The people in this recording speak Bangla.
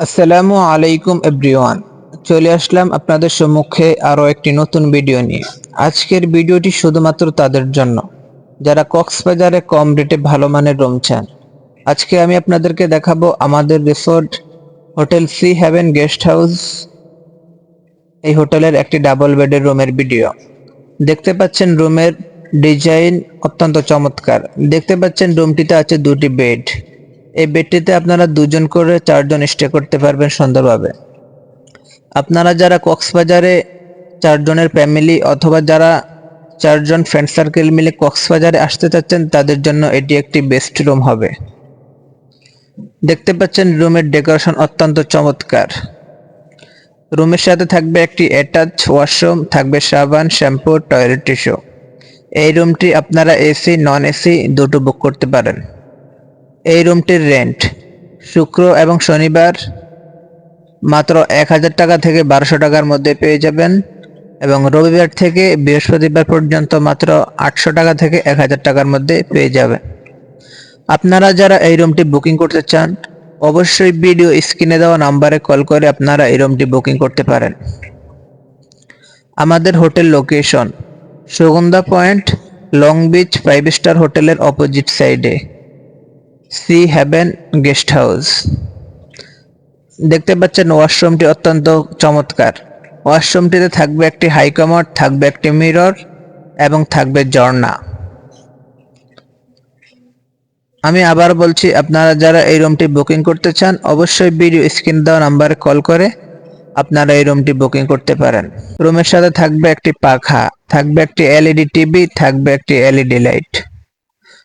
আসসালামু আলাইকুম, এভরিওয়ান। চলে আসলাম আপনাদের সম্মুখে আরও একটি নতুন ভিডিও নিয়ে। আজকের ভিডিওটি শুধুমাত্র তাদের জন্য। যারা কক্সবাজারে কম রেটে ভালো মানের রুম চান, আজকে আমি আপনাদেরকে দেখাবো আমাদের resort hotel sea haven guest house. এই হোটেলের একটি ডাবল বেডের রুমের ভিডিও। দেখতে পাচ্ছেন রুমের ডিজাইন অত্যন্ত চমৎকার। দেখতে পাচ্ছেন রুমটিতে আছে দুটি বেড। এই বেডটিতে আপনারা দুজন করে চারজন স্টে করতে পারবেন সুন্দরভাবে। আপনারা যারা কক্সবাজারে চারজনের ফ্যামিলি অথবা যারা চারজন ফ্রেন্ড সার্কেল মিলে কক্সবাজারে আসতে চাচ্ছেন, তাদের জন্য এটি একটি বেস্ট রুম হবে। দেখতে পাচ্ছেন রুমের ডেকোরেশন অত্যন্ত চমৎকার। রুমের সাথে থাকবে একটি অ্যাটাচ ওয়াশরুম থাকবে সাবান শ্যাম্পু টয়লেট টিস্যু এই রুমটি আপনারা এসি নন এসি দুটো বুক করতে পারেন। এই রুমটির রেন্ট শুক্র এবং শনিবার মাত্র এক হাজার টাকা থেকে বারোশো টাকার মধ্যে পেয়ে যাবেন এবং রবিবার থেকে বৃহস্পতিবার পর্যন্ত মাত্র আটশো টাকা থেকে এক হাজার টাকার মধ্যে পেয়ে যাবেন। আপনারা যারা এই রুমটি বুকিং করতে চান, অবশ্যই ভিডিও স্ক্রিনে দেওয়া নাম্বারে কল করে আপনারা এই রুমটি বুকিং করতে পারেন। আমাদের hotel location Sugandha point, long beach five star হোটেলের অপোজিট সাইডে সি হ্যাভেন গেস্ট হাউস। দেখতে পাচ্ছেন ওয়াশরুমটি অত্যন্ত চমৎকার। ওয়াশরুমটিতে থাকবে একটি হাইকমার্ড থাকবে একটি মিরর এবং থাকবে ঝর্ণা। আমি আবার বলছি, আপনারা যারা এই রুমটি বুকিং করতে চান, অবশ্যই ভিডিও স্ক্রিন দেওয়া নাম্বারে কল করে আপনারা এই রুমটি বুকিং করতে পারেন। রুমের সাথে থাকবে একটি পাখা, থাকবে একটি এলইডি টিভি, থাকবে একটি এলইডি লাইট।